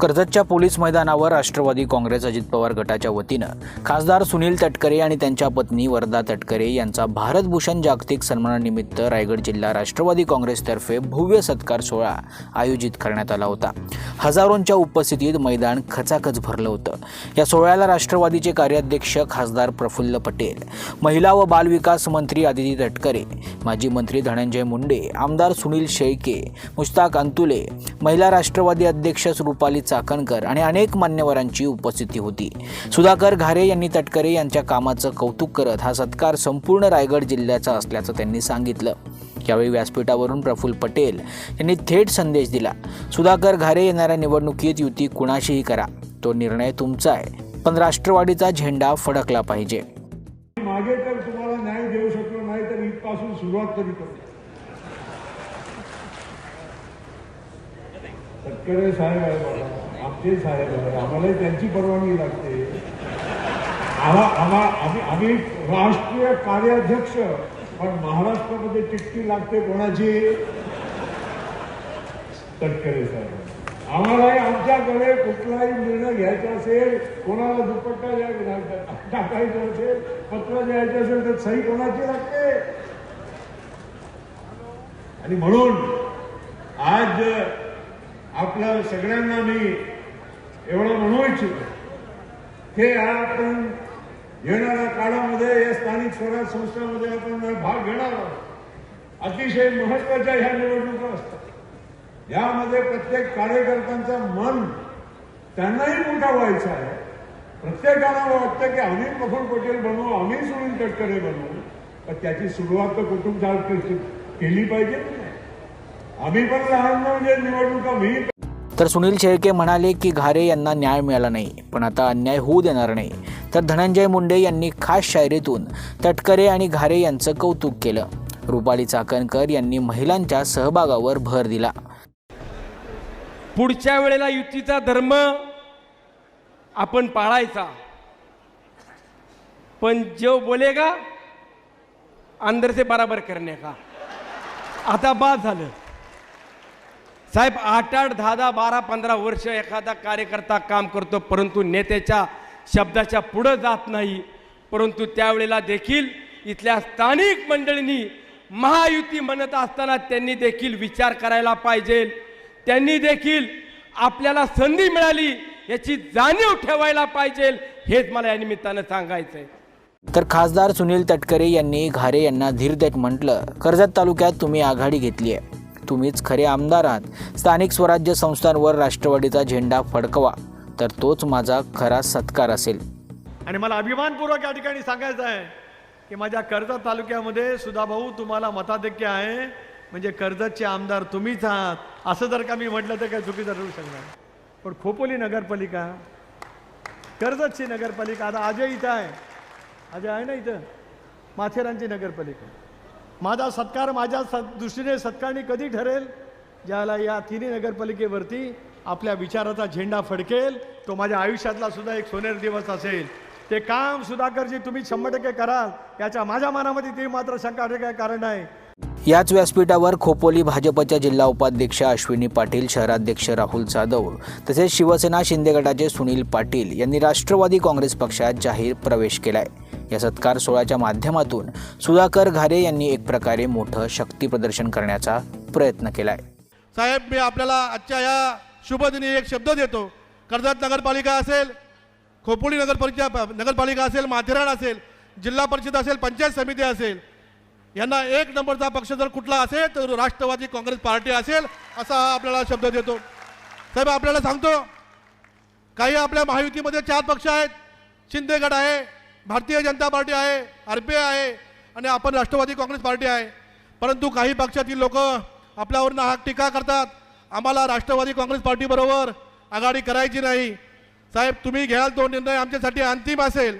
कर्जतच्या police मैदानावर राष्ट्रवादी काँग्रेस अजित पवार गटाच्या वतीनं खासदार सुनील तटकरे आणि त्यांच्या पत्नी वरदा तटकरे यांचा भारतभूषण जागतिक सन्मानानिमित्त रायगड जिल्हा राष्ट्रवादी काँग्रेसतर्फे भव्य सत्कार सोहळा आयोजित करण्यात आला होता. हजारोंच्या उपस्थितीत मैदान खचाखच भरलं होतं. या सोहळ्याला राष्ट्रवादीचे कार्याध्यक्ष खासदार प्रफुल्ल पटेल महिला व बालविकास मंत्री आदिती तटकरे माजी मंत्री धनंजय मुंडे आमदार सुनील शेळके मुश्ताक अंतुले महिला राष्ट्रवादी अध्यक्ष रुपाली चाकणकर आणि अनेक मान्यवरांची उपस्थिती होती. सुधाकर घारे यांनी तटकरे यांच्या कामाचं कौतुक करत हा सत्कार संपूर्ण रायगड जिल्ह्याचा असल्याचं त्यांनी सांगितलं. यावेळी व्यासपीठावरून प्रफुल्ल पटेल यांनी थेट संदेश दिला. सुधाकर घारे येणाऱ्या निवडणुकीत युती कुणाशीही करा. तो निर्णय तुमचा आहे पण राष्ट्रवादीचा झेंडा फडकला पाहिजे. मागे तर तुम्हाला न्याय देऊ शकलो नाही तर इथपासून सुरुवात तरी करू. तटकरे साहेब आहे आमचे साहेब आहे आम्हालाही त्यांची परवानगी लागते. आम्हा आम्हा आम्ही आम्ही राष्ट्रीय कार्याध्यक्ष पण महाराष्ट्रामध्ये चिठ्ठी लागते कोणाची? तटकरे साहेब. आम्हालाही आमच्याकडे कुठलाही निर्णय घ्यायचा असेल कोणाला दुपट्टा टाकायचा असेल पत्र द्यायचं असेल तर सही कोणाची लागते? आणि म्हणून आज आपल्या सगळ्यांना मी एवढं म्हणू इच्छितो हे आपण येणाऱ्या काळामध्ये या स्थानिक स्वराज संस्थांमध्ये आपण भाग घेणार आहोत. अतिशय महत्त्वाच्या ह्या निवडणुका असतात. यामध्ये प्रत्येक कार्यकर्त्यांचं मन त्यांनाही मोठा व्हायचं आहे. प्रत्येकाला वाटतं की आम्ही प्रफुल पटेल बनवू आम्ही सुनील तटकरे बनवू पण त्याची सुरुवात तर कुटुंब केली पाहिजे. आम्ही पण लहान म्हणजे निवडणुका मी तर सुनील शेळके म्हणाले की घारे यांना न्याय मिळाला नाही पण आता अन्याय होऊ देणार नाही. तर धनंजय मुंडे यांनी खास शायरीतून तटकरे आणि घारे यांचं कौतुक केलं. रुपाली चाकणकर यांनी महिलांच्या सहभागावर भर दिला. पुढच्या वेळेला युतीचा धर्म आपण पाळायचा. पण जो बोलेगा अंदर से बराबर करणे का. आता बाद झालं. साहेब आठ आठ दहा दहा बारा पंधरा वर्ष एखादा कार्यकर्ता काम करतो परंतु नेत्याच्या शब्दाच्या पुढं जात नाही. परंतु त्यावेळेला देखील इथल्या स्थानिक मंडळींनी महायुती म्हणत असताना त्यांनी देखील विचार करायला पाहिजे. त्यांनी देखील आपल्याला संधी मिळाली याची जाणीव ठेवायला पाहिजे हेच मला या निमित्तानं सांगायचं आहे तर खासदार सुनील तटकरे यांनी घारे यांना धीर देत म्हटलं कर्जत तालुक्यात तुम्ही आघाडी घेतली आहे तुम्हीच खरे आमदार आहात. स्थानिक स्वराज्य संस्थांवर राष्ट्रवादीचा झेंडा फडकवा तर तोच माझा खरा सत्कार असेल. आणि मला अभिमानपूर्वक या ठिकाणी सांगायचं आहे की माझ्या कर्जत तालुक्यामध्ये सुधाभाऊ तुम्हाला मताधिक्य आहे. म्हणजे कर्जतचे आमदार तुम्हीच आहात. असं जर का मी म्हटलं तर काय चुकीचं ठरू शकणार पण खोपोली नगरपालिका कर्जतची नगरपालिका आता अजय इथं आहे. अजय आहे ना इथं? माथेरानची नगरपालिका. माझा सत्कार माझ्या स दृष्टीने सत्कारणी कधी ठरेल? ज्याला या तिन्ही नगरपालिकेवरती आपल्या विचाराचा झेंडा फडकेल तो माझ्या आयुष्यातला सुद्धा एक सोनेर दिवस असेल. ते काम सुधाकरजी तुम्ही शंभर टक्के कराल याच्या माझ्या मनामध्ये ती मात्र शंका काय कारण आहे याच व्यासपीठावर खोपोली भाजपच्या जिल्हा उपाध्यक्ष अश्विनी पाटील शहराध्यक्ष राहुल जाधव तसेच शिवसेना शिंदे गटाचे सुनील पाटील यांनी राष्ट्रवादी काँग्रेस पक्षात जाहीर प्रवेश केलाय. या सत्कार सोहळ्याच्या माध्यमातून सुधाकर घारे यांनी एक प्रकारे मोठं शक्ती प्रदर्शन करण्याचा प्रयत्न केलाय. साहेब मी आपल्याला आजच्या या शुभदिनी एक शब्द देतो. कर्जत नगरपालिका असेल खोपोली नगरपालिका नगरपालिका असेल माथेरान असेल जिल्हा परिषद असेल पंचायत समिती असेल यांना एक नंबरचा पक्ष जर कुठला असेल तर राष्ट्रवादी काँग्रेस पार्टी असेल असा हा आपल्याला शब्द देतो. साहेब आपल्याला सांगतो काही आपल्या महायुतीमध्ये चार पक्ष आहेत. शिंदेगड आहे भारतीय जनता पार्टी आहे आर पी आय आहे आणि आपण राष्ट्रवादी काँग्रेस पार्टी आहे. परंतु काही पक्षातील लोक आपल्यावर नाहक टीका करतात आम्हाला राष्ट्रवादी काँग्रेस पार्टीबरोबर आघाडी करायची नाही. साहेब तुम्ही घ्याल तो निर्णय आमच्यासाठी अंतिम असेल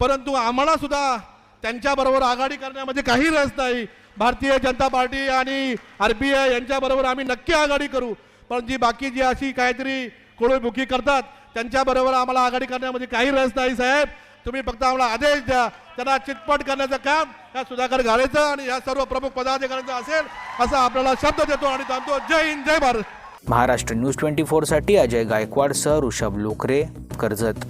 परंतु आम्हाला सुद्धा त्यांच्याबरोबर आघाडी करण्यामध्ये काही रस नाही. भारतीय जनता पार्टी आणि आर पी आय यांच्याबरोबर आम्ही नक्की आघाडी करू. पण जी बाकी जी अशी काहीतरी कोळीमुखी करतात त्यांच्याबरोबर आम्हाला आघाडी करण्यामध्ये काही रस नाही साहेब. तुम्ही फक्त आम्हाला आदेश द्या. त्यांना चितपट करण्याचं काम या सुधाकर घालायचं आणि या सर्व प्रमुख पदाधिकाऱ्यांचं असेल असा आपल्याला शब्द देतो आणि सांगतो जय हिंद जय भारत. महाराष्ट्र न्यूज ट्वेंटी फोरसाठी अजय गायकवाडसह ऋषभ लोकरे कर्जत.